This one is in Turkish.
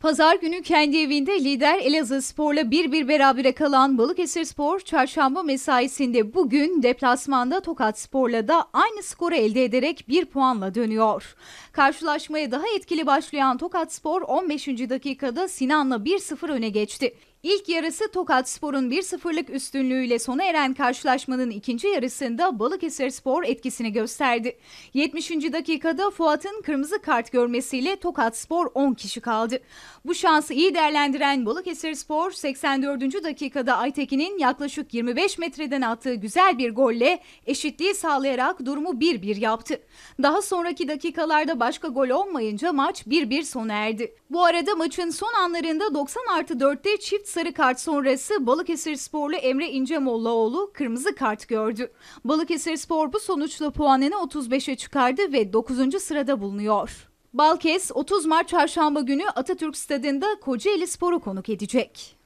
Pazar günü kendi evinde lider Elazığ Spor'la 1-1 berabere kalan Balıkesir Spor, çarşamba mesaisinde bugün deplasmanda Tokat Spor'la da aynı skoru elde ederek 1 puanla dönüyor. Karşılaşmaya daha etkili başlayan Tokat Spor 15. dakikada Sinan'la 1-0 öne geçti. İlk yarısı Tokat Spor'un 1-0'lık üstünlüğüyle sona eren karşılaşmanın ikinci yarısında Balıkesir Spor etkisini gösterdi. 70. dakikada Fuat'ın kırmızı kart görmesiyle Tokat Spor 10 kişi kaldı. Bu şansı iyi değerlendiren Balıkesir Spor 84. dakikada Aytekin'in yaklaşık 25 metreden attığı güzel bir golle eşitliği sağlayarak durumu 1-1 yaptı. Daha sonraki dakikalarda başka gol olmayınca maç 1-1 sona erdi. Bu arada maçın son anlarında 90 artı 4'te çift sarı kart sonrası Balıkesir Sporlu Emre İncemollaoğlu kırmızı kart gördü. Balıkesir Spor bu sonuçla puanını 35'e çıkardı ve 9. sırada bulunuyor. Balkes 30 Mart çarşamba günü Atatürk Stadında Kocaeli Spor'u konuk edecek.